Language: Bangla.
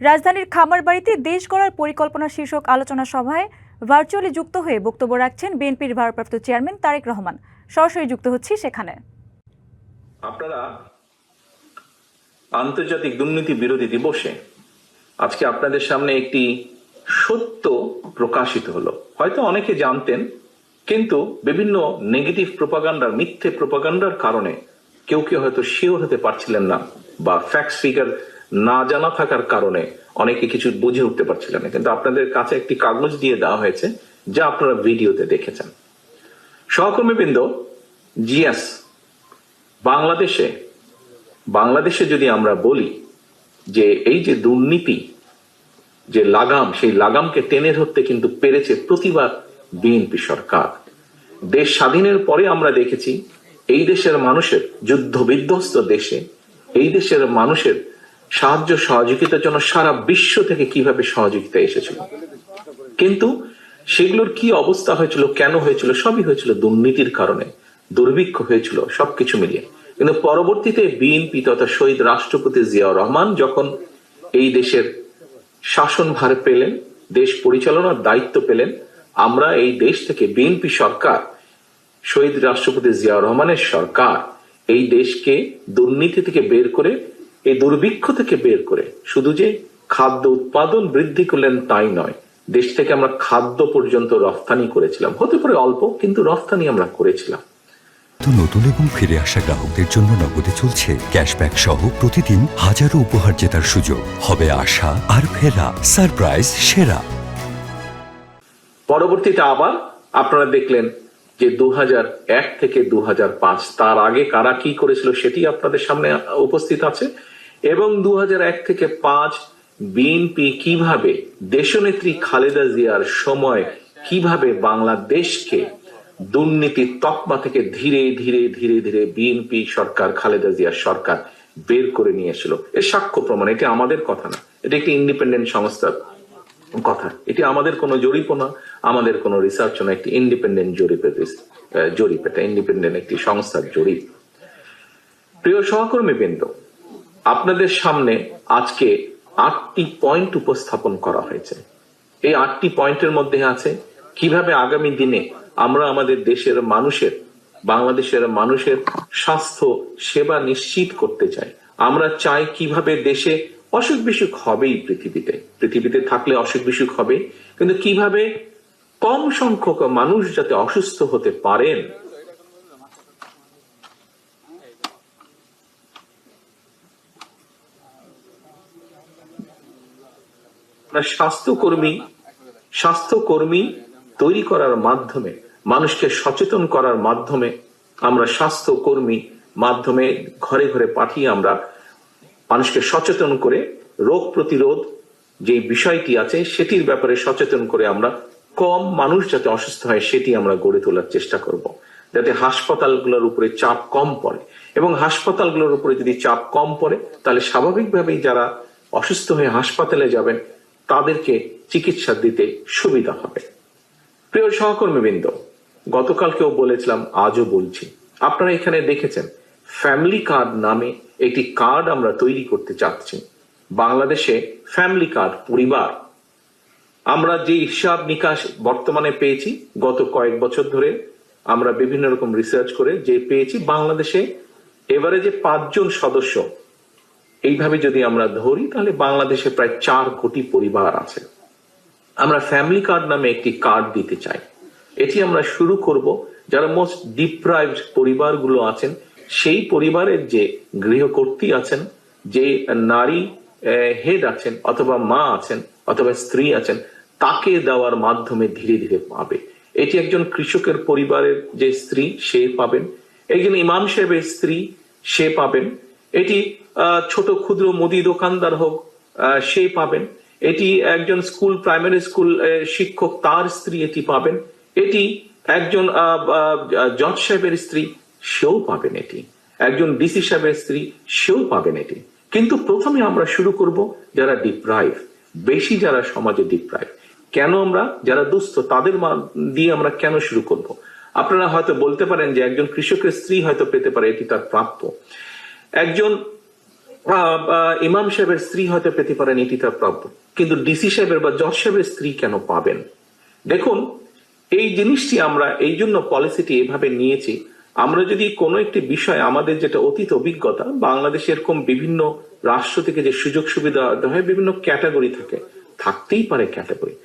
রাজধানীর খামারবাড়িতে দেশ গড়ার পরিকল্পনা শীর্ষক আলোচনা সভায় ভার্চুয়ালি যুক্ত হয়ে বক্তব্য রাখছেন বিএনপির ভারপ্রাপ্ত চেয়ারম্যান তারেক রহমান। সরাসরি যুক্ত হচ্ছি সেখানে। আপনারা আন্তর্জাতিক দুর্নীতি বিরোধী দিবসে আজকে আপনাদের সামনে একটি সত্য প্রকাশিত হলো। হয়তো অনেকে জানতেন, কিন্তু বিভিন্ন নেগেটিভ প্রোপাগান্ডার, মিথ্যে প্রোপাগান্ডার কারণে কেউ কেউ হয়তো শিওর হতে পারছিলেন না বা ফ্যাক্ট ফিগার না জানা থাকার কারণে অনেকে কিছু বুঝে উঠতে পারছিলেন না। কিন্তু আপনাদের কাছে একটি কাগজ দিয়ে দেওয়া হয়েছে, যা আপনারা ভিডিওতে দেখেছেন। সহকর্মীবৃন্দ জিএস, বাংলাদেশে বাংলাদেশে যদি আমরা বলি যে এই যে দুর্নীতি, যে লাগাম, সেই লাগামকে টেনে ধরতে কিন্তু পেরেছে প্রতিবার বিএনপি সরকার। দেশ স্বাধীনের পরে আমরা দেখেছি, এই দেশের মানুষের যুদ্ধ বিধ্বস্ত দেশে, এই দেশের মানুষের সাহায্য সহযোগিতার জন্য সারা বিশ্ব থেকে কীভাবে সহযোগিতা এসেছিল? কিন্তু সেগুলোর কি অবস্থা হয়েছিল, কেন হয়েছিল, সবই হয়েছিল দুর্নীতির কারণে। দুর্ভিক্ষ হয়েছিল, সবকিছু মিলিয়ে। কিন্তু পরবর্তীতে বিএনপি তথা শহীদ রাষ্ট্রপতি জিয়াউর রহমান যখন এই দেশের শাসন ভার পেলেন, দেশ পরিচালনার দায়িত্ব পেলেন, আমরা এই দেশ থেকে বিএনপি সরকার, শহীদ রাষ্ট্রপতি জিয়াউর রহমানের সরকার, এই দেশকে দুর্নীতি থেকে বের করে এই দুর্ভিক্ষ থেকে বের করে। শুধু যে খাদ্য উৎপাদন বৃদ্ধি করলেন তাই নয় দেশ থেকে আমরা খাদ্য পর্যন্ত রফতানি করেছিলাম। হতে পারে অল্প কিন্তু রফতানি আমরা করেছিলাম। তো নতুন এবং ফিরে আসা গ্রাহকদের জন্য নগদে চলছে ক্যাশব্যাক সহ প্রতিদিন হাজারো উপহার জেতার সুযোগ। হবে আশা আর ফেরা সারপ্রাইজ সেরা। পরবর্তীতে আবার আপনারা দেখলেন যে দু এক থেকে দু হাজার পাঁচ তার আগে কারা কি করেছিল সেটি আপনাদের সামনে উপস্থিত আছে। এবং দু থেকে পাঁচ বিএনপি কীভাবে দেশনেত্রী খালেদা জিয়ার সময় কীভাবে বাংলাদেশকে দুর্নীতির তকমা থেকে ধীরে ধীরে ধীরে ধীরে বিএনপি সরকার, খালেদা জিয়ার সরকার বের করে নিয়ে এসেছিল। এর সাক্ষ্য প্রমাণ, এটি আমাদের কথা না। এটি একটি ইন্ডিপেন্ডেন্ট সংস্থার কথা। এটি আমাদের কোনো জরিপ না, আমাদের কোনো রিসার্চ না, একটি ইন্ডিপেন্ডেন্ট জরিপের জরিপ। এটা ইন্ডিপেন্ডেন্ট একটি সংস্থার জরিপ। প্রিয় সহকর্মী বৃন্দ আপনাদের সামনে আজকে আটটি পয়েন্ট উপস্থাপন করা হয়েছে। এই আটটি পয়েন্টের মধ্যে আছে, কীভাবে আগামী দিনে আমরা আমাদের দেশের মানুষের, বাংলাদেশের মানুষের স্বাস্থ্য, সেবা নিশ্চিত করতে চাই। আমরা চাই কীভাবে দেশে অসুখ বিসুখ হবেই পৃথিবীতে। পৃথিবীতে থাকলে অসুখ বিসুখ হবে, কিন্তু কীভাবে কম সংখ্যক মানুষ যাতে অসুস্থ হতে পারেন আমরা স্বাস্থ্যকর্মী স্বাস্থ্যকর্মী তৈরি করার মাধ্যমে, মানুষকে সচেতন করার মাধ্যমে আমরা স্বাস্থ্যকর্মী মাধ্যমে ঘরে ঘরে পাঠিয়ে আমরা মানুষকে সচেতন করে রোগ প্রতিরোধ যে বিষয়টি আছে সেটির ব্যাপারে সচেতন করে আমরা কম মানুষ যাতে অসুস্থ হয় সেটি আমরা গড়ে তোলার চেষ্টা করব। যাতে হাসপাতালগুলোর উপরে চাপ কম পড়ে। এবং হাসপাতালগুলোর উপরে যদি চাপ কম পড়ে, তাহলে স্বাভাবিকভাবেই যারা অসুস্থ হয়ে হাসপাতালে যাবেন তাদেরকে চিকিৎসা দিতে সুবিধা হবে। প্রিয় সহকর্মীবৃন্দ, গতকালকেও বলেছিলাম, আজও বলছি। আপনারা এখানে দেখেছেন ফ্যামিলি কার্ড নামে একটি কার্ড আমরা তৈরি করতে চাচ্ছি। বাংলাদেশে ফ্যামিলি কার্ড পরিবার। আমরা যে হিসাব নিকাশ বর্তমানে পেয়েছি, গত কয়েক বছর ধরে আমরা বিভিন্ন রকম রিসার্চ করে যে পেয়েছি, বাংলাদেশে এবারে যে পাঁচজন সদস্য এইভাবে যদি আমরা ধরি, তাহলে বাংলাদেশে প্রায় চার কোটি পরিবার আছে। আমরা ফ্যামিলি কার্ড নামে একটি কার্ড দিতে চাই। এটি আমরা শুরু করব। যারা মোস্ট ডিপ্রাইভড পরিবারগুলো আছেন, সেই পরিবারের যে গৃহকর্ত্রী আছেন, যে নারী হেড আছেন, অথবা মা আছেন, অথবা স্ত্রী আছেন, তাকে দেওয়ার মাধ্যমে ধীরে ধীরে পাবে। এটি একজন কৃষকের পরিবারের যে স্ত্রী, সে পাবেন। একজন ইমাম সাহেবের স্ত্রী, সে পাবেন। এটি ছোট ক্ষুদ্র মুদি দোকানদার হোক সে পাবেন। এটি একজন স্কুল, প্রাইমারি স্কুল শিক্ষক, তার স্ত্রী এটি পাবেন। এটি একজন জজ সাহেবের স্ত্রী, সেও পাবেন এটি। একজন ডিসি সাহেবের স্ত্রী, সেও পাবেন এটি। কিন্তু প্রথমে আমরা শুরু করব যারা ডিপ্রাইভ বেশি যারা সমাজে ডিপ্রাইভ কেন আমরা, যারা দুস্থ, তাদের দিয়ে আমরা কেন শুরু করব? আপনারা হয়তো বলতে পারেন যে একজন কৃষকের স্ত্রী হয়তো পেতে পারে, এটি তার প্রাপ্য। একজন ইমাম সাহেবের স্ত্রী হয়তো পেতে পারেন, এটি তার প্রাপ্য। কিন্তু ডিসি সাহেবের বা জজ সাহেবের স্ত্রী কেন পাবেন? দেখুন, এই জিনিসটি আমরা এই জন্য পলিসিটি এভাবে নিয়েছি, আমরা যদি কোনো একটি বিষয় আমাদের যেটা অতীত অভিজ্ঞতা, বাংলাদেশে এরকম বিভিন্ন রাষ্ট্র থেকে যে সুযোগ সুবিধা হয়, বিভিন্ন ক্যাটাগরি থাকে, থাকতেই পারে ক্যাটাগরি।